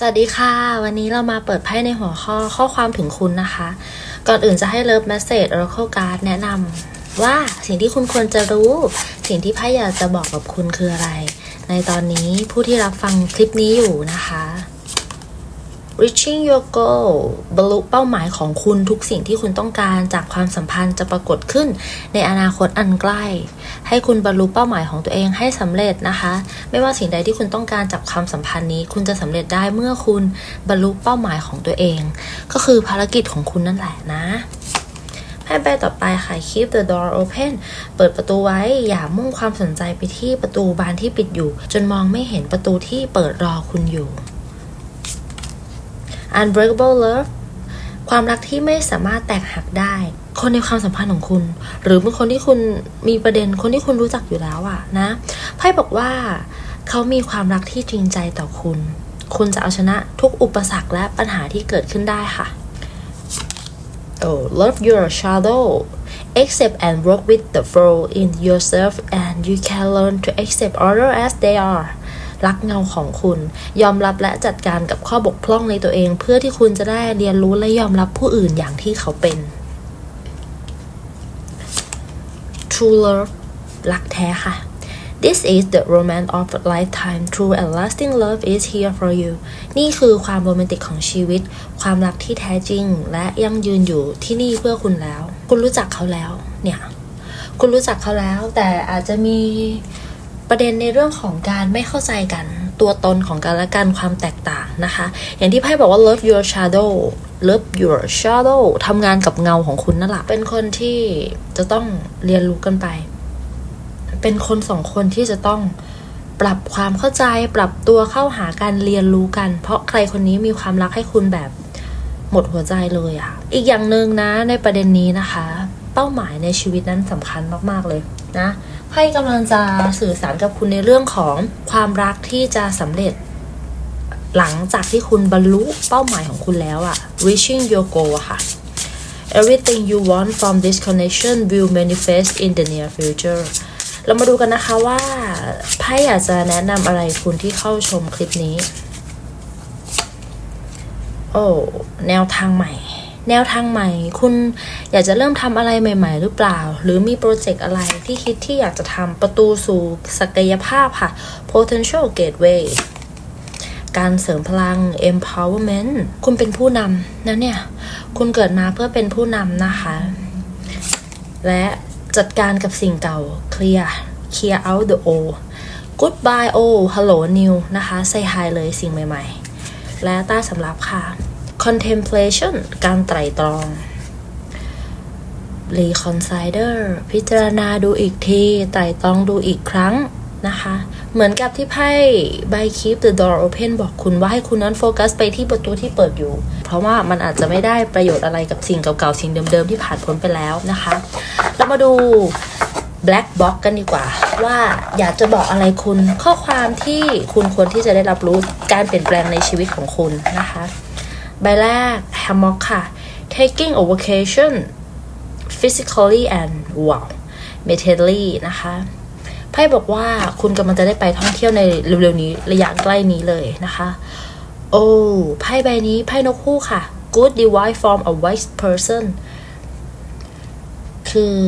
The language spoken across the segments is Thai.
สวัสดีค่ะ วันนี้เรามาเปิดไพ่ในหัวข้อข้อความถึงคุณนะคะ ก่อนอื่นจะให้เลิฟแมสเซจ Oracle Card แนะนำว่าสิ่งที่คุณควรจะรู้ สิ่งที่ไพ่อยากจะบอกกับคุณคืออะไร ในตอนนี้ผู้ที่รับฟังคลิปนี้อยู่นะคะ reaching your goal บรรลุเป้าหมายของคุณทุกสิ่งที่คุณต้องการจากความสัมพันธ์จะปรากฏขึ้นในอนาคตอันใกล้ ให้คุณบรรลุเป้าหมายของตัวเองให้สำเร็จนะคะ ไม่ว่าสิ่งใดที่คุณต้องการจากความสัมพันธ์นี้ คุณจะสำเร็จได้เมื่อคุณบรรลุเป้าหมายของตัวเอง ก็คือภารกิจของคุณนั่นแหละนะให้ไปต่อไปค่ะ keep the door open เปิดประตูไว้ อย่ามุ่งความสนใจไปที่ประตูบานที่ปิดอยู่ จนมองไม่เห็นประตูที่เปิดรอคุณอยู่ unbreakable love ความรักที่ไม่สามารถแตกหักได้ คนในความสัมพันธ์ของคุณ หรือเป็นคนที่คุณมีประเด็นคนที่คุณรู้จักอยู่แล้วอะนะไพ่บอกว่าเขามีความรักที่จริงใจต่อคุณ คุณจะเอาชนะทุกอุปสรรคและปัญหาที่เกิดขึ้นได้ค่ะ Oh love your shadow accept and work with the flow in yourself and you can learn to accept others as they are รักเงาของคุณ ยอมรับและจัดการกับข้อบกพร่องในตัวเอง เพื่อที่คุณจะได้เรียนรู้และยอมรับผู้อื่นอย่างที่เขาเป็น True love รักแท้ค่ะ This is the romance of a lifetime True and lasting love is here for you นี่คือความโรแมนติกของชีวิต ความรักที่แท้จริง และยั่งยืนอยู่ที่นี่เพื่อคุณแล้ว คุณรู้จักเขาแล้ว เนี่ย คุณรู้จักเขาแล้ว แต่อาจจะมี ประเด็นในเรื่องของการไม่เข้าใจกันตัวตนของกันและกันความแตกต่างนะคะ อย่างที่ไพ่บอกว่า love your shadow love your shadow ทำงานกับเงาของคุณนั่นแหละเป็นคนที่จะต้องเรียนรู้กันไป เป็นคนสองคนที่จะต้องปรับความเข้าใจ ปรับตัวเข้าหาการเรียนรู้กัน เพราะใครคนนี้มีความรักให้คุณแบบหมดหัวใจเลยอะอีกอย่างหนึ่งนะในประเด็นนี้นะคะ เป้าหมายในชีวิตนั้นสำคัญมากๆเลยนะ ไพ่กำลังจะสื่อสารกับคุณในเรื่องของความรักที่จะสำเร็จ หลังจากที่คุณบรรลุเป้าหมายของคุณแล้วอะ reaching your goal อะค่ะ everything you want from this connection will manifest in the near future เรามาดูกันนะคะว่าไพ่อยากจะแนะนำอะไรคุณที่เข้าชมคลิปนี้ โอ้ แนวทางใหม่ แนวทางใหม่ คุณอยากจะเริ่มทำอะไรใหม่ ๆ หรือเปล่า หรือมีโปรเจกต์อะไรที่คิดที่อยากจะทำประตูสู่ศักยภาพค่ะ potential gateway การเสริมพลัง empowerment คุณเป็นผู้นำนะเนี่ย คุณเกิดมาเพื่อเป็นผู้นำนะคะ และจัดการกับสิ่งเก่า clear clear out the old goodbye old hello new นะคะ say hi เลยสิ่งใหม่ ๆ และใต้สำรับค่ะ contemplation การไตร่ตรอง reconsider พิจารณาดูอีกที ไตร่ตรองดูอีกครั้งนะคะ เหมือนกับที่ไพ่ by keep the door open บอกคุณว่าให้คุณนั้นโฟกัสไปที่ประตูที่เปิดอยู่ เพราะว่ามันอาจจะไม่ได้ประโยชน์อะไรกับสิ่งเก่าๆ สิ่งเดิมๆ ที่ผ่านพ้นไปแล้วนะคะ เรามาดู black box กันดีกว่า ว่าอยากจะบอกอะไรคุณข้อความที่คุณควรที่จะได้รับรู้การเปลี่ยนแปลงในชีวิตของคุณนะคะ ใบแรก hammock ค่ะ taking a vacation physically and wow mentally นะคะไพ่บอกว่าคุณกำลังจะได้ไปท่องเที่ยวในเร็วๆนี้ระยะใกล้นี้เลยนะคะ โอ้ไพ่ใบนี้ไพ่นกคู่ค่ะ good divine from a wise person คือ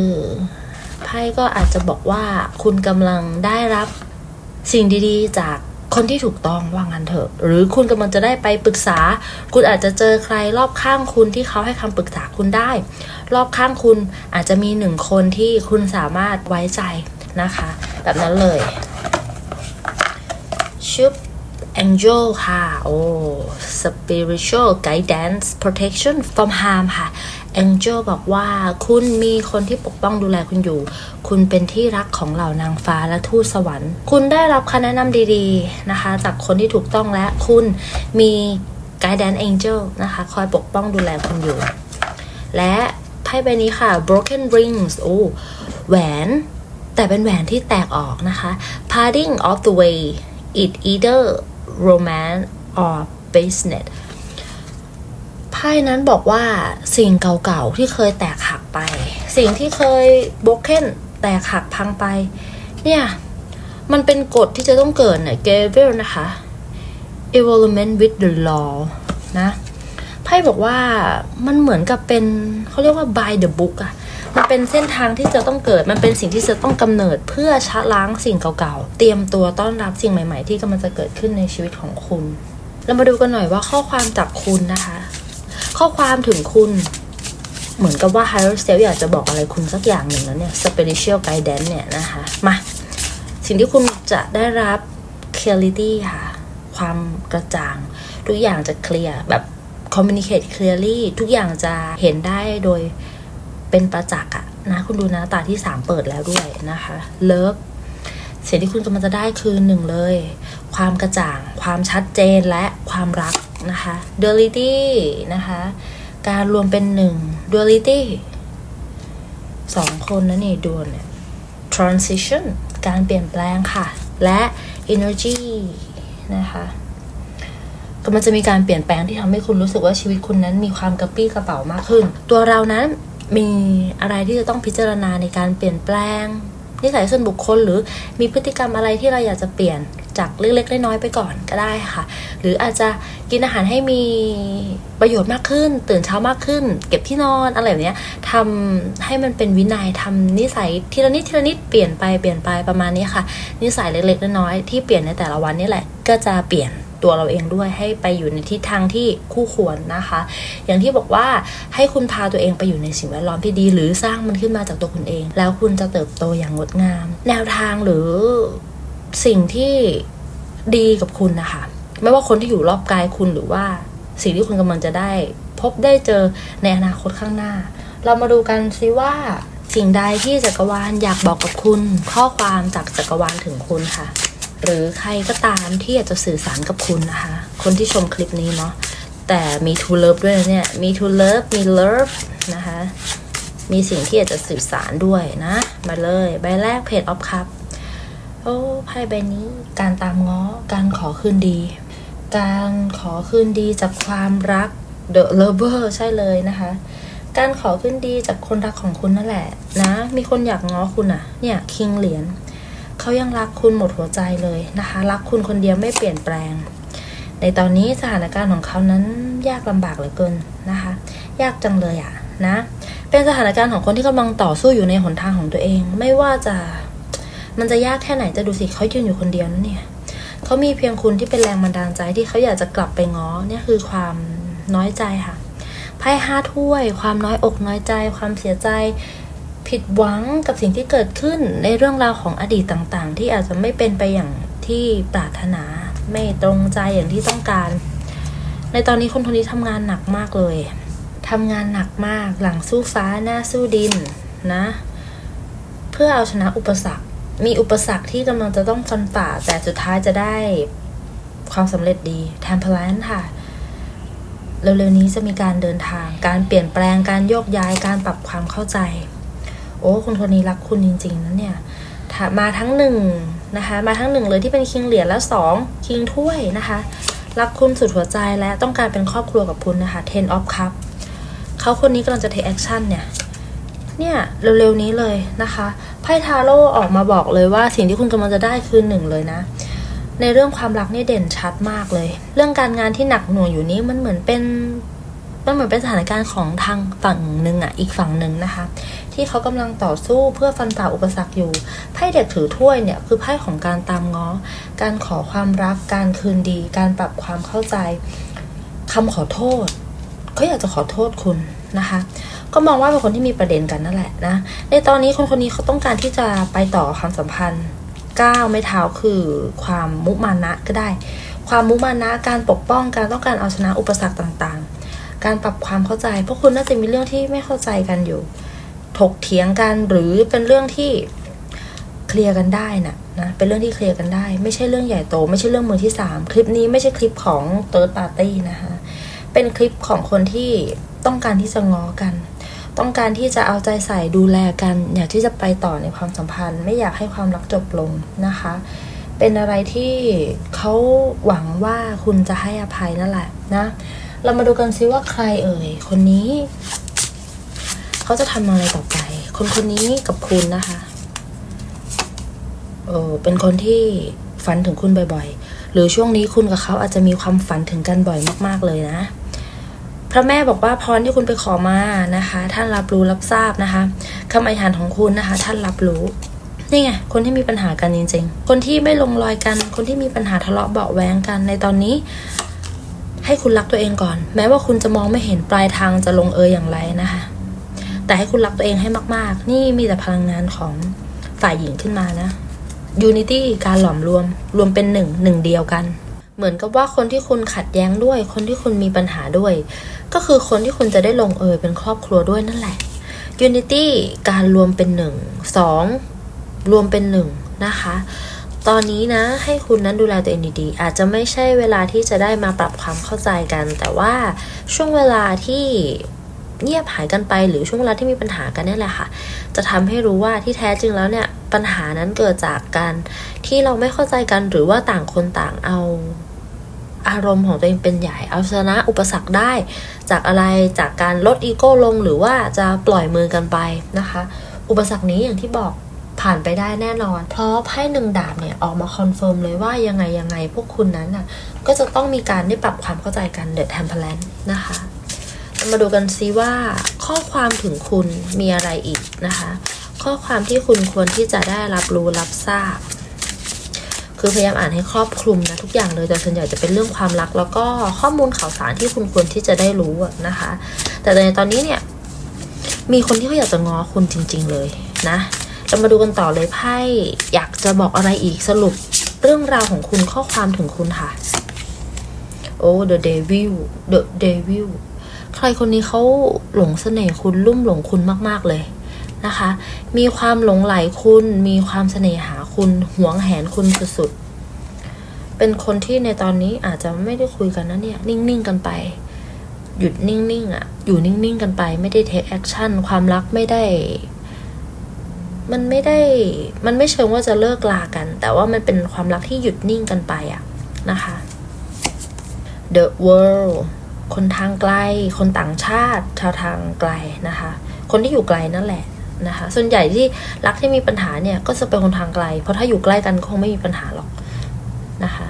ไพ่ก็อาจจะบอกว่าคุณกำลังได้รับสิ่งดีๆจาก คนที่ถูกต้องว่างั้นเถอะ หรือคุณกำลังจะได้ไปปรึกษา คุณอาจจะเจอใครรอบข้างคุณที่เขาให้คำปรึกษาคุณได้ รอบข้างคุณอาจจะมีหนึ่งคนที่คุณสามารถไว้ใจนะคะ แบบนั้นเลย ชุบ angel ค่ะ โอ้ spiritual guidance protection from harm ค่ะ angel บอกว่าคุณมีคนที่ปกป้องดูแลคุณอยู่ คุณเป็นที่รักของเหล่านางฟ้าและทูตสวรรค์ คุณได้รับคำแนะนำดีๆนะคะ จากคนที่ถูกต้องและคุณมี guidance angel นะคะ คอยปกป้องดูแลคุณอยู่ และไพ่ใบนี้ค่ะ broken rings โอ้แหวน แต่เป็นแหวนที่แตกออกนะคะ parting of the way it either romance or business ไพ่นั้นบอกว่าสิ่งเก่าๆที่เคยแตกหักไป สิ่งที่เคย broken แตกหักพังไป เนี่ยมันเป็นกฎที่จะต้องเกิดเนี่ยเกเวลนะคะ involvement with the law นะไพ่บอกว่ามันเหมือนกับเป็นเขาเรียกว่า by the book อะมันเป็นเส้นทางที่จะต้องเกิด มันเป็นสิ่งที่จะต้องกำเนิดเพื่อชะล้างสิ่งเก่าๆ เตรียมตัวต้อนรับสิ่งใหม่ ๆ ที่กำลังจะเกิดขึ้นในชีวิตของคุณ เรามาดูกันหน่อยว่าข้อความจากคุณนะคะ ข้อความถึงคุณ เหมือนกับว่า higher self อยากจะบอกอะไรคุณสักอย่างหนึ่งแล้วเนี่ย spiritual guidance เนี่ยนะคะ มา สิ่งที่คุณจะได้รับ clarity ค่ะ ความกระจ่าง ทุกอย่างจะเคลียร์แบบ communicate clearly ทุกอย่างจะเห็นได้โดยเป็นประจักษ์อะนะ คุณดูนะตาที่สามเปิดแล้วด้วยนะคะเลิฟสิ่งที่คุณกำลังจะได้คือหนึ่งเลย ความกระจ่าง ความชัดเจนและความรักนะคะ duality นะคะ การรวมเป็นหนึ่ง duality สองคนนะนี่ดวลเนี่ย transition การเปลี่ยนแปลงค่ะ และ energy นะคะก็มันจะมีการเปลี่ยนแปลงที่ทำให้คุณรู้สึกว่าชีวิตคุณนั้นมีความกระปี้กระเป๋ามากขึ้น ตัวเรานั้นมีอะไรที่จะต้องพิจารณาในการเปลี่ยนแปลง นิสัยส่วนบุคคลหรือมีพฤติกรรมอะไรที่เราอยากจะเปลี่ยนจากเล็กๆน้อยๆไปก่อนก็ได้ค่ะ หรืออาจจะกินอาหารให้มีประโยชน์มากขึ้น ตื่นเช้ามากขึ้น เก็บที่นอนอะไรแบบนี้ทำให้มันเป็นวินัยทำนิสัยทีละนิดทีละนิดเปลี่ยนไปเปลี่ยนไปประมาณนี้ค่ะ นิสัยเล็กๆน้อยๆที่เปลี่ยนในแต่ละวันนี่แหละก็จะเปลี่ยน ตัวเราเองด้วยให้ไปอยู่ในทิศทางที่คู่ควรนะคะ อย่างที่บอกว่าให้คุณพาตัวเองไปอยู่ในสิ่งแวดล้อมที่ดี หรือสร้างมันขึ้นมาจากตัวคุณเอง แล้วคุณจะเติบโตอย่างงดงาม แนวทางหรือสิ่งที่ดีกับคุณนะคะ ไม่ว่าคนที่อยู่รอบกายคุณหรือว่าสิ่งที่คุณกำลังจะได้ พบได้เจอในอนาคตข้างหน้า เรามาดูกันซิว่าสิ่งใดที่จักรวาลอยากบอกกับคุณ ข้อความจากจักรวาลถึงคุณค่ะ หรือใครก็ตามที่อยากจะสื่อสารกับคุณนะคะ คนที่ชมคลิปนี้เนาะแต่มี to love ด้วยนะเนี่ย มี to love มี love นะคะ มีสิ่งที่อยากจะสื่อสารด้วยนะ มาเลย ใบแรกเพจออฟคัพโอ้ไพ่ใบนี้การตามง้อการขอคืนดี การขอคืนดีจากความรัก the lover ใช่เลยนะคะ การขอคืนดีจากคนรักของคุณนั่นแหละนะ มีคนอยากง้อคุณอะเนี่ยคิงเหรียญ เขายังรักคุณหมดหัวใจเลยนะคะ รักคุณคนเดียวไม่เปลี่ยนแปลง ในตอนนี้สถานการณ์ของเขานั้นยากลำบากเหลือเกินนะคะ ยากจังเลยอะนะ เป็นสถานการณ์ของคนที่กำลังต่อสู้อยู่ในหนทางของตัวเอง ไม่ว่าจะมันจะยากแค่ไหนจะดูสิเขายืนอยู่คนเดียวนั่นเนี่ยเขามีเพียงคุณที่เป็นแรงบันดาลใจที่เขาอยากจะกลับไปง้อเนี่ยคือความน้อยใจค่ะไพ่ห้าถ้วย ความน้อยอกน้อยใจ ความเสียใจ ผิดหวังกับสิ่งที่เกิดขึ้นในเรื่องราวของอดีตต่างๆ ที่อาจจะไม่เป็นไปอย่างที่ปรารถนาไม่ตรงใจอย่างที่ต้องการ ในตอนนี้คนคนนี้ทำงานหนักมากเลยทำงานหนักมากหลังสู้ฟ้าหน้าสู้ดินนะ เพื่อเอาชนะอุปสรรค มีอุปสรรคที่กำลังจะต้องฟันฝ่าแต่สุดท้ายจะได้ความสำเร็จดีแทมเพลนค่ะเร็วๆนี้จะมีการเดินทาง การเปลี่ยนแปลงการโยกย้ายการปรับความเข้าใจ โอ้คนคนนี้รักคุณจริงๆนะเนี่ยมาทั้งหนึ่งนะคะมาทั้งหนึ่งเลยที่เป็นคิงเหรียญและสองคิงถ้วยนะคะ รักคุณสุดหัวใจและต้องการเป็นครอบครัวกับคุณนะคะ ten of cup เขาคนนี้กำลังจะ take action เนี่ยเนี่ยเร็วๆนี้เลยนะคะไพ่ทาโร่ออกมาบอกเลยว่าสิ่งที่คุณกำลังจะได้คือหนึ่งเลยนะ ในเรื่องความรักนี่เด่นชัดมากเลย เรื่องการงานที่หนักหน่วงอยู่นี้มันเหมือนเป็นมันเหมือนเป็นสถานการณ์ของทางฝั่งหนึ่งอะอีกฝั่งหนึ่งนะคะ ที่เขากำลังต่อสู้เพื่อฟันฝ่าอุปสรรคอยู่ไพ่เด็กถือถ้วยเนี่ยคือไพ่ของการตามง้อ การขอความรัก การคืนดี การปรับความเข้าใจคำขอโทษเขาอยากจะขอโทษคุณนะคะ ก็มองว่าเป็นคนที่มีประเด็นกันนั่นแหละนะ ในตอนนี้คนคนนี้เขาต้องการที่จะไปต่อความสัมพันธ์ก้าวไม่เท้าคือความมุมานะก็ได้ ความมุมานะการปกป้องการต้องการเอาชนะอุปสรรคต่างๆ การปรับความเข้าใจเพราะคุณน่าจะมีเรื่องที่ไม่เข้าใจกันอยู่ ถกเถียงกันหรือเป็นเรื่องที่เคลียร์กันได้นะนะเป็นเรื่องที่เคลียร์กันได้ ไม่ใช่เรื่องใหญ่โต ไม่ใช่เรื่องมือที่สามคลิปนี้ไม่ใช่คลิปของ third party นะคะเป็นคลิปของคนที่ต้องการที่จะง้อกัน ต้องการที่จะเอาใจใส่ดูแลกัน อยากที่จะไปต่อในความสัมพันธ์ ไม่อยากให้ความรักจบลงนะคะ เป็นอะไรที่เขาหวังว่าคุณจะให้อภัยนั่นแหละนะ เรามาดูกันซิว่าใครเอ่ยคนนี้ เขาจะทำอะไรต่อไป คนคนนี้กับคุณนะคะเออเป็นคนที่ฝันถึงคุณบ่อยๆ หรือช่วงนี้คุณกับเขาอาจจะมีความฝันถึงกันบ่อยมาก ๆ เลยนะ พระแม่บอกว่าพรที่คุณไปขอมานะคะ ท่านรับรู้รับทราบนะคะคำอธิษฐานของคุณนะคะ ท่านรับรู้นี่ไงคนที่มีปัญหากันจริง ๆ คนที่ไม่ลงรอยกัน คนที่มีปัญหาทะเลาะเบาะแวงกันในตอนนี้ ให้คุณรักตัวเองก่อน แม้ว่าคุณจะมองไม่เห็นปลายทางจะลงเอยอย่างไรนะคะ แต่ให้คุณรักตัวเองให้มาก ๆ นี่มีแต่พลังงานของฝ่ายหญิงขึ้นมานะ Unity การหลอมรวม รวมเป็นหนึ่งหนึ่งเดียวกัน เหมือนกับว่าคนที่คุณขัดแย้งด้วย คนที่คุณมีปัญหาด้วย ก็คือคนที่คุณจะได้ลงเอยเป็นครอบครัวด้วยนั่นแหละ Unity การรวมเป็นหนึ่งสองรวมเป็นหนึ่งนะคะ ตอนนี้นะให้คุณนั้นดูแลตัวเองดีๆ อาจจะไม่ใช่เวลาที่จะได้มาปรับความเข้าใจกัน แต่ว่าช่วงเวลาที่ เงียบหายกันไป หรือช่วงเวลาที่มีปัญหากันนี่แหละค่ะ จะทำให้รู้ว่าที่แท้จริงแล้วเนี่ยปัญหานั้นเกิดจากการที่เราไม่เข้าใจกันหรือว่าต่างคนต่างเอาอารมณ์ของตัวเองเป็นใหญ่เอาชนะอุปสรรคได้ จากอะไรจากการลดอีโก้ลงหรือว่าจะปล่อยมือกันไปนะคะ อุปสรรคนี้อย่างที่บอกผ่านไปได้แน่นอน เพราะไพ่หนึ่งดาบเนี่ยออกมาคอนเฟิร์มเลยว่ายังไงยังไงพวกคุณนั้นน่ะก็จะต้องมีการได้ปรับความเข้าใจกันเด e แ e ม p ลนนะคะ มาดูกันซิว่า ข้อความถึงคุณมีอะไรอีกนะคะ ข้อความที่คุณควรที่จะได้รับรู้รับทราบ คือพยายามอ่านให้ครอบคลุมนะทุกอย่างเลยแต่ส่วนใหญ่จะเป็นเรื่องความรัก แล้วก็ข้อมูลข่าวสารที่คุณควรที่จะได้รู้นะคะ แต่ในตอนนี้เนี่ยมีคนที่เขาอยากจะง้อคุณจริง ๆ เลยนะเรามาดูกันต่อเลยไพ่อยากจะบอกอะไรอีกสรุปเรื่องราวของคุณข้อความถึงคุณค่ะโอ้ the devil the devil ใครคนนี้เขาหลงเสน่ห์คุณลุ่มหลงคุณมาก ๆ เลยนะคะ มีความหลงไหลคุณ มีความเสน่หาคุณหวงแหนคุณสุดๆ เป็นคนที่ในตอนนี้อาจจะไม่ได้คุยกันนะเนี่ย นิ่ง ๆ กันไป หยุดนิ่ง ๆ อะ อยู่นิ่ง ๆ กันไป ไม่ได้เทคแอคชั่น ความรักไม่ได้ มันไม่ได้ มันไม่เชิงว่าจะเลิกลากัน แต่ว่ามันเป็นความรักที่หยุดนิ่งกันไปอะนะคะ The world คนทางไกล คนต่างชาติ ชาวทางไกลนะคะ คนที่อยู่ไกลนั่นแหละนะคะ ส่วนใหญ่ที่รักที่มีปัญหาเนี่ยก็จะเป็นคนทางไกล เพราะถ้าอยู่ใกล้กันคงไม่มีปัญหาหรอกนะคะ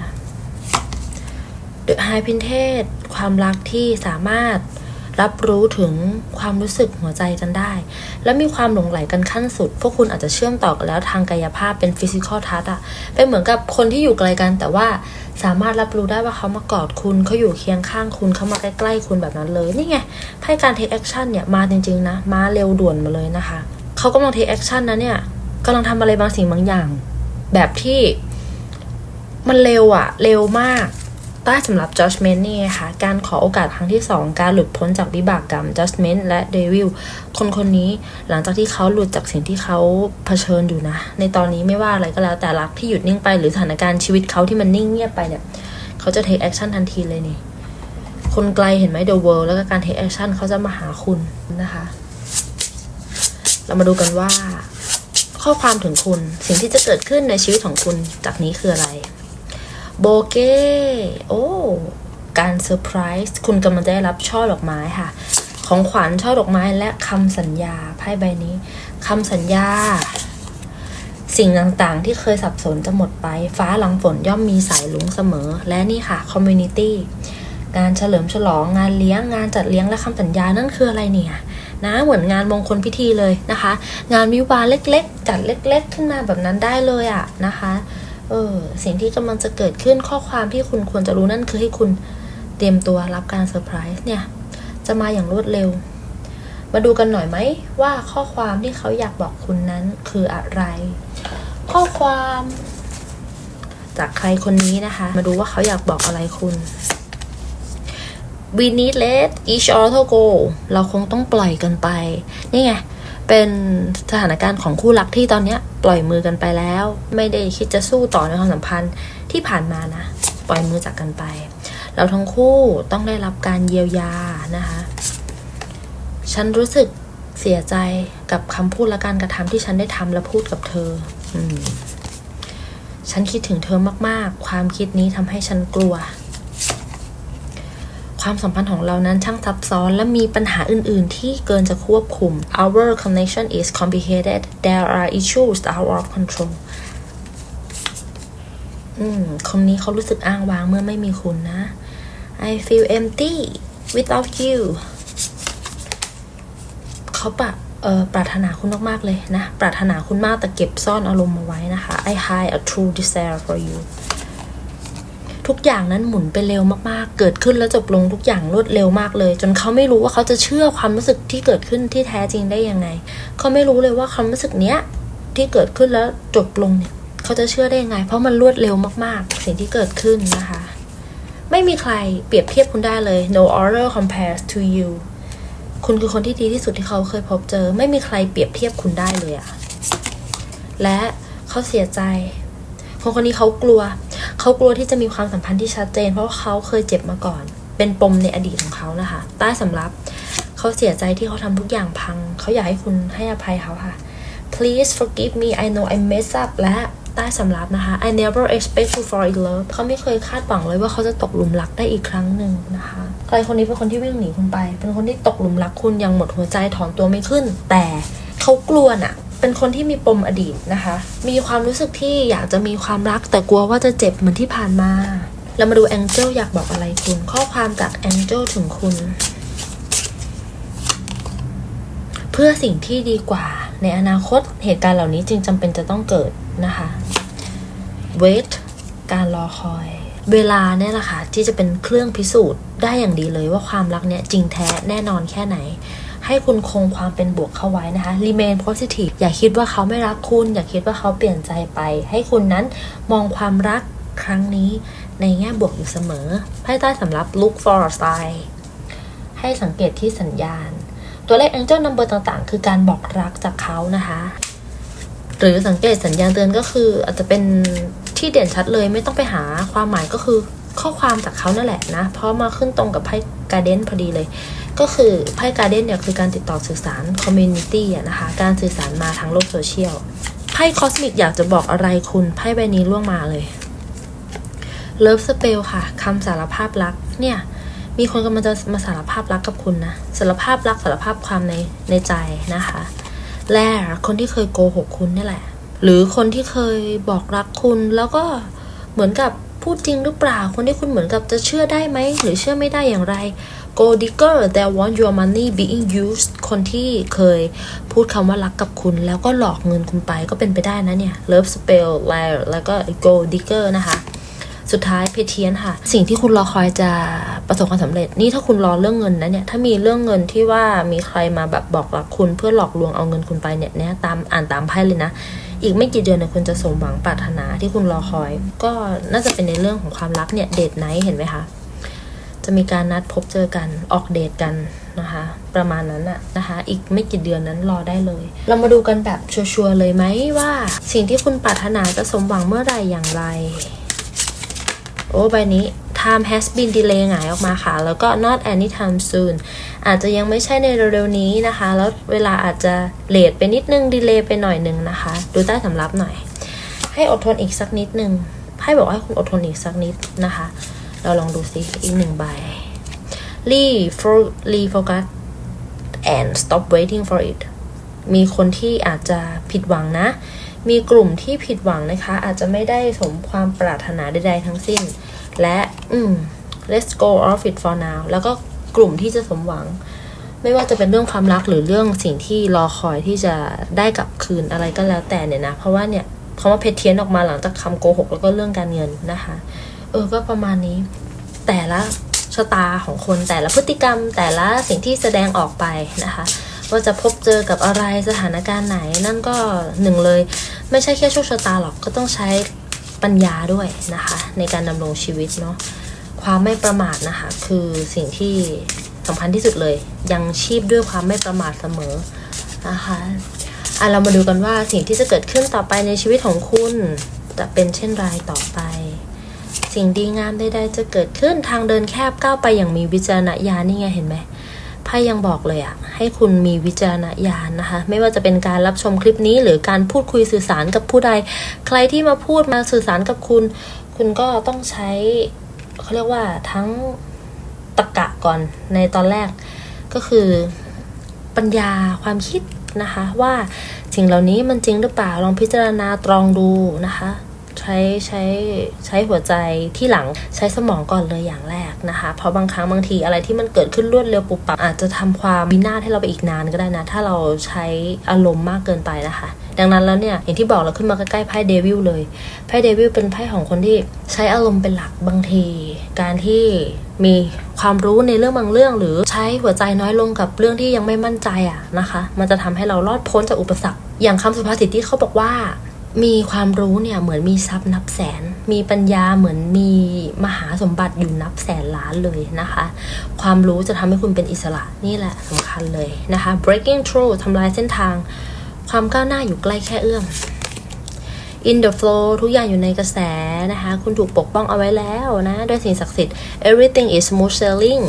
เดอะไฮพินเทสความรักที่สามารถ รับรู้ถึงความรู้สึกหัวใจกันได้ และมีความหลงไหลกันขั้นสุด พวกคุณอาจจะเชื่อมต่อกันแล้วทางกายภาพเป็นฟิสิกอลทัชอะเป็นเหมือนกับคนที่อยู่ไกลกันแต่ว่าสามารถรับรู้ได้ว่าเขามากอดคุณเขาอยู่เคียงข้างคุณเขามาใกล้ๆคุณแบบนั้นเลยนี่ไงไพ่การเทคแอคชั่นเนี่ยมาจริงๆนะมาเร็วด่วนมาเลยนะคะเขากำลังเทคแอคชั่นนะเนี่ยกำลังทำอะไรบางสิ่งบางอย่าง แบบที่มันเร็วอะเร็วมาก ใต้สำหรับ judgment นี่ไงคะการขอโอกาสครั้งที่ 2 การหลุดพ้นจากวิบากกรรม judgment และ devil คนคนนี้หลังจากที่เขาหลุดจากสิ่งที่เขาเผชิญอยู่นะ ในตอนนี้ไม่ว่าอะไรก็แล้วแต่รักที่หยุดนิ่งไปหรือสถานการณ์ชีวิตเขาที่มันนิ่งเงียบไปเนี่ย เขาจะ take action ทันทีเลยนี่ คนไกลเห็นไหม the world แล้วก็การ take action เขาจะมาหาคุณนะคะ เรามาดูกันว่า ข้อความถึงคุณสิ่งที่จะเกิดขึ้นในชีวิตของคุณจากนี้คืออะไร โบเก้โอ้การเซอร์ไพรส์คุณกำลังจะได้รับช่อดอกไม้ค่ะ ของขวัญช่อดอกไม้และคำสัญญาไพ่ใบนี้คำสัญญา สิ่งต่างๆ ที่เคยสับสนจะหมดไป ฟ้าหลังฝนย่อมมีสายลุงเสมอ และนี่ค่ะคอมมูนิตี้งานเฉลิมฉลองงานเลี้ยงงานจัดเลี้ยงและคำสัญญานั่นคืออะไรเนี่ยนะเหมือนงานมงคลพิธีเลยนะคะ งานวิวาเล็กๆ จัดเล็ก ๆ ขึ้นมาแบบนั้นได้เลยอะนะคะ เออสิ่งที่กำลังจะเกิดขึ้นข้อความที่คุณควรจะรู้นั่นคือให้คุณเตรียมตัวรับการเซอร์ไพรส์เนี่ย จะมาอย่างรวดเร็ว มาดูกันหน่อยไหมว่าข้อความที่เขาอยากบอกคุณนั้นคืออะไร ข้อความ จากใครคนนี้นะคะ มาดูว่าเขาอยากบอกอะไรคุณ we need let each other go เราคงต้องปล่อยกันไป นี่ไง เป็นสถานการณ์ของคู่รักที่ตอนเนี้ย ปล่อยมือกันไปแล้ว ไม่ได้คิดจะสู้ต่อในความสัมพันธ์ที่ผ่านมานะ ปล่อยมือจากกันไป เราทั้งคู่ต้องได้รับการเยียวยานะคะฉันรู้สึกเสียใจกับคำพูดและการกระทำที่ฉันได้ทำและพูดกับเธออืมฉันคิดถึงเธอมากๆ ความคิดนี้ทำให้ฉันกลัว ความสัมพันธ์ของเรานั้นช่างซับซ้อน และมีปัญหาอื่น ๆ ที่เกินจะควบคุม Our connection is complicated There are issues out of control อืมคนนี้เขารู้สึกอ้างว้างเมื่อไม่มีคุณนะ I feel empty without you เขาปะเออปรารถนาคุณมาก ๆ เลยนะ ปรารถนาคุณมากแต่เก็บซ่อนอารมณ์มาไว้นะคะ I hide a true desire for you ทุกอย่างนั้นหมุนไปเร็วมากๆ เกิดขึ้นแล้วจบลงทุกอย่างรวดเร็วมากเลย จนเขาไม่รู้ว่าเขาจะเชื่อความรู้สึกที่เกิดขึ้นที่แท้จริงได้ยังไง เขาไม่รู้เลยว่าความรู้สึกเนี้ยที่เกิดขึ้นแล้วจบลงเนี่ยเขาจะเชื่อได้ยังไง เพราะมันรวดเร็วมากๆ สิ่งที่เกิดขึ้นนะคะ ไม่มีใครเปรียบเทียบคุณได้เลย no other compares to you คุณคือคนที่ดีที่สุดที่เขาเคยพบเจอ ไม่มีใครเปรียบเทียบคุณได้เลยอะและเขาเสียใจ คนคนนี้เขากลัว เขากลัวที่จะมีความสัมพันธ์ที่ชัดเจน เพราะว่าเขาเคยเจ็บมาก่อน เป็นปมในอดีตของเขานะคะ ใต้สำรับเขาเสียใจที่เขาทำทุกอย่างพัง เขาอยากให้คุณให้อภัยเขาค่ะ please forgive me I know I mess up และใต้สำรับนะคะ I never expect to fall in love เขาไม่เคยคาดหวังเลยว่าเขาจะตกหลุมรักได้อีกครั้งหนึ่งนะคะ ใครคนนี้เป็นคนที่วิ่งหนีคุณไป เป็นคนที่ตกหลุมรักคุณยังหมดหัวใจถอนตัวไม่ขึ้น แต่เขากลัวน่ะ เป็นคนที่มีปมอดีตนะคะ มีความรู้สึกที่อยากจะมีความรักแต่กลัวว่าจะเจ็บเหมือนที่ผ่านมา เรามาดูแองเจิลอยากบอกอะไรคุณ ข้อความจากแองเจิลถึงคุณ เพื่อสิ่งที่ดีกว่า ในอนาคตเหตุการณ์เหล่านี้จึงจำเป็นจะต้องเกิดนะคะ wait การรอคอย เวลาเนี่ยแหละค่ะที่จะเป็นเครื่องพิสูจน์ได้อย่างดีเลยว่าความรักเนี่ยจริงแท้แน่นอนแค่ไหน ให้คุณคงความเป็นบวกเข้าไว้นะคะ remain positive อย่าคิดว่าเขาไม่รักคุณ อย่าคิดว่าเขาเปลี่ยนใจไป ให้คุณนั้นมองความรักครั้งนี้ในแง่บวกอยู่เสมอไพ่ใต้สำหรับ look for a sign ให้สังเกตที่สัญญาณ ตัวเลข angel number ต่างๆ คือการบอกรักจากเขานะคะ หรือสังเกตสัญญาณเตือนก็คืออาจจะเป็นที่เด่นชัดเลยไม่ต้องไปหาความหมายก็คือข้อความจากเขานั่นแหละนะ เพราะมาขึ้นตรงกับไพ่การเดนพอดีเลย ก็คือไพ่การเดนเนี่ยคือการติดต่อสื่อสารคอมมูนิตี้นะคะ การสื่อสารมาทางโลกโซเชียลไพ่คอสมิกอยากจะบอกอะไรคุณไพ่ใบนี้ล่วงมาเลยเลิฟสเปลค่ะคำสารภาพรักเนี่ย มีคนกำลังจะมาสารภาพรักกับคุณนะสารภาพรักสารภาพความในในใจนะคะ และคนที่เคยโกหกคุณนี่แหละ หรือคนที่เคยบอกรักคุณแล้วก็เหมือนกับพูดจริงหรือเปล่า คนที่คุณเหมือนกับจะเชื่อได้ไหมหรือเชื่อไม่ได้อย่างไร gold digger that want your money being used คนที่เคยพูดคำว่ารักกับคุณ แล้วก็หลอกเงินคุณไปก็เป็นไปได้นะเนี่ย love spell liar แล้วก็ gold digger นะคะสุดท้ายเพเทียนค่ะ สิ่งที่คุณรอคอยจะประสบความสำเร็จ นี่ถ้าคุณรอเรื่องเงินนะเนี่ย ถ้ามีเรื่องเงินที่ว่ามีใครมาแบบบอกรักคุณเพื่อหลอกลวงเอาเงินคุณไปเนี่ยเนี่ยตามอ่านตามไพ่เลยนะ อีกไม่กี่เดือนเนี่ยคุณจะสมหวังปรารถนาที่คุณรอคอย ก็น่าจะเป็นในเรื่องของความรักเนี่ยเดทไนท์เห็นไหมคะ จะมีการนัดพบเจอกันออกเดทกันนะคะ ประมาณนั้นอะนะคะ อีกไม่กี่เดือนนั้นรอได้เลย เรามาดูกันแบบชัวร์ๆเลยไหมว่า สิ่งที่คุณปรารถนาจะสมหวังเมื่อไหร่อย่างไร โอ้ใบนี้ time has been delay หงายออกมาค่ะ แล้วก็ not anytime soon อาจจะยังไม่ใช่ในเร็วๆนี้นะคะ แล้วเวลาอาจจะเลทไปนิดนึง ดีเลย์ไปหน่อยนึงนะคะ ดูใต้สำรับหน่อย ให้อดทนอีกสักนิดนึงไพ่บอกว่าให้คุณอดทนอีกสักนิดนะคะ เราลองดูซิอีกหนึ่งใบ r e f o r e f o c u s and stop waiting for it มีคนที่อาจจะผิดหวังนะ มีกลุ่มที่ผิดหวังนะคะ อาจจะไม่ได้สมความปรารถนาใดๆทั้งสิ้น และอืม let's go off it for now แล้วก็กลุ่มที่จะสมหวัง ไม่ว่าจะเป็นเรื่องความรักหรือเรื่องสิ่งที่รอคอยที่จะได้กลับคืนอะไรก็แล้วแต่เนี่ยนะ เพราะว่าเนี่ยคำว่าเพชรเทียนออกมาหลังจากคำโกหกแล้วก็เรื่องการเงินนะคะ เออก็ประมาณนี้ แต่ละชะตาของคนแต่ละพฤติกรรม แต่ละสิ่งที่แสดงออกไปนะคะว่าจะพบเจอกับอะไรสถานการณ์ไหนนั่นก็หนึ่งเลย ไม่ใช่แค่โชคชะตาหรอกก็ต้องใช้ปัญญาด้วยนะคะ ในการดำรงชีวิตเนาะความไม่ประมาทนะคะ คือสิ่งที่สำคัญที่สุดเลย ยังชีพด้วยความไม่ประมาทเสมอนะคะอะเรามาดูกันว่าสิ่งที่จะเกิดขึ้นต่อไปในชีวิตของคุณ จะเป็นเช่นไรต่อไป สิ่งดีงามใดๆจะเกิดขึ้นทางเดินแคบก้าวไปอย่างมีวิจารณญาณนี่ไงเห็นไหมไพ่ยังบอกเลยอะให้คุณมีวิจารณญาณนะคะ ไม่ว่าจะเป็นการรับชมคลิปนี้ หรือการพูดคุยสื่อสารกับผู้ใด ใครที่มาพูดมาสื่อสารกับคุณ คุณก็ต้องใช้เขาเรียกว่าทั้งตะกะก่อนในตอนแรกก็คือปัญญาความคิดนะคะ ว่าสิ่งเหล่านี้มันจริงหรือเปล่าลองพิจารณาตรองดูนะคะ ใช้ใช้ใช้หัวใจที่หลังใช้สมองก่อนเลยอย่างแรกนะคะ เพราะบางครั้งบางทีอะไรที่มันเกิดขึ้นรวดเร็วปุบปับอาจจะทำความวินาศให้เราไปอีกนานก็ได้นะ ถ้าเราใช้อารมณ์มากเกินไปนะคะ ดังนั้นแล้วเนี่ยอย่างที่บอกเราขึ้นมาใกล้ๆไพ่เดวิลเลยไพ่เดวิลเป็นไพ่ของคนที่ใช้อารมณ์เป็นหลักบางที การที่มีความรู้ในเรื่องบางเรื่อง หรือใช้หัวใจน้อยลงกับเรื่องที่ยังไม่มั่นใจอะนะคะ มันจะทำให้เรารอดพ้นจากอุปสรรค อย่างคำสุภาษิตที่เขาบอกว่า มีความรู้เนี่ยเหมือนมีทรัพย์นับแสน มีปัญญาเหมือนมีมหาสมบัติอยู่นับแสนล้านเลยนะคะ ความรู้จะทำให้คุณเป็นอิสระนี่แหละสำคัญเลยนะคะ breaking through ทำลายเส้นทาง ความก้าวหน้าอยู่ใกล้แค่เอื้อม in the flow ทุกอย่างอยู่ในกระแสนะคะ คุณถูกปกป้องเอาไว้แล้วนะด้วยสิ่งศักดิ์สิทธิ์ everything is smooth sailing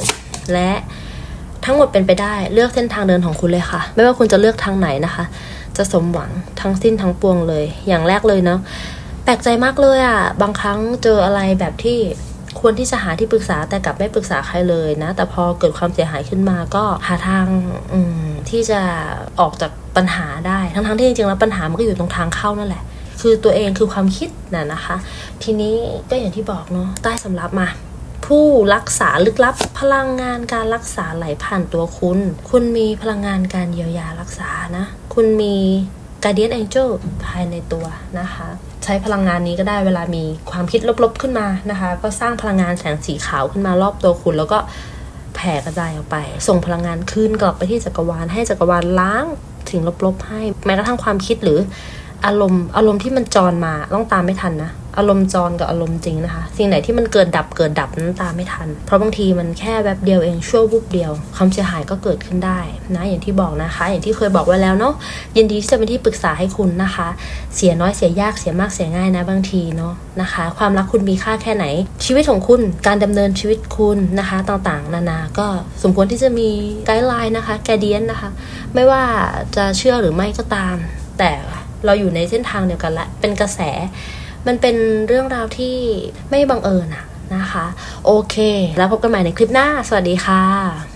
และทั้งหมดเป็นไปได้เลือกเส้นทางเดินของคุณเลยค่ะ ไม่ว่าคุณจะเลือกทางไหนนะคะ จะสมหวังทั้งสิ้นทั้งปวงเลย อย่างแรกเลยเนาะแปลกใจมากเลยอะ่ะบางครั้งเจออะไรแบบที่ควรที่จะหาที่ปรึกษาแต่กลับไม่ปรึกษาใครเลยนะ แต่พอเกิดความเสียหายขึ้นมาก็หาทางที่จะออกจากปัญหาได้ ทั้งๆที่จริงๆแล้วปัญหามันก็อยู่ตรงทางเข้านั่นแหละ คือตัวเองคือความคิดน่ะนะคะ ทีนี้ก็อย่างที่บอกเนาะใต้สำรับมาผู้รักษาลึกลับพลังงานการรักษาไหลผ่านตัวคุณ คุณมีพลังงานการเยียวยารักษานะ คุณมี guardian angel ภายในตัวนะคะ ใช้พลังงานนี้ก็ได้เวลามีความคิดลบๆขึ้นมานะคะ ก็สร้างพลังงานแสงสีขาวขึ้นมารอบตัวคุณแล้วก็แผ่กระจายออกไป ส่งพลังงานคืนกลับไปที่จักรวาลให้จักรวาลล้างสิ่งลบๆให้ แม้กระทั่งความคิดหรืออารมณ์อารมณ์ที่มันจรมาต้องตามไม่ทันนะ อารมณ์จรกับอารมณ์จริงนะคะ สิ่งไหนที่มันเกิดดับเกิดดับนั้นตามไม่ทัน เพราะบางทีมันแค่แบบเดียวเองชั่ววูบเดียว ความเสียหายก็เกิดขึ้นได้นะอย่างที่บอกนะคะ อย่างที่เคยบอกไว้แล้วเนาะยินดีที่จะเป็นที่ปรึกษาให้คุณนะคะ เสียน้อยเสียยากเสียมากเสียง่ายนะบางทีเนาะนะคะ ความรักคุณมีค่าแค่ไหน ชีวิตของคุณการดำเนินชีวิตคุณนะคะต่างๆ นานาก็สมควรที่จะมีไกด์ไลน์นะคะแกเดียนนะคะ ไม่ว่าจะเชื่อหรือไม่ก็ตาม แต่เราอยู่ในเส้นทางเดียวกันละเป็นกระแส มันเป็นเรื่องราวที่ไม่บังเอิญอะนะคะ โอเค แล้วพบกันใหม่ในคลิปหน้า สวัสดีค่ะ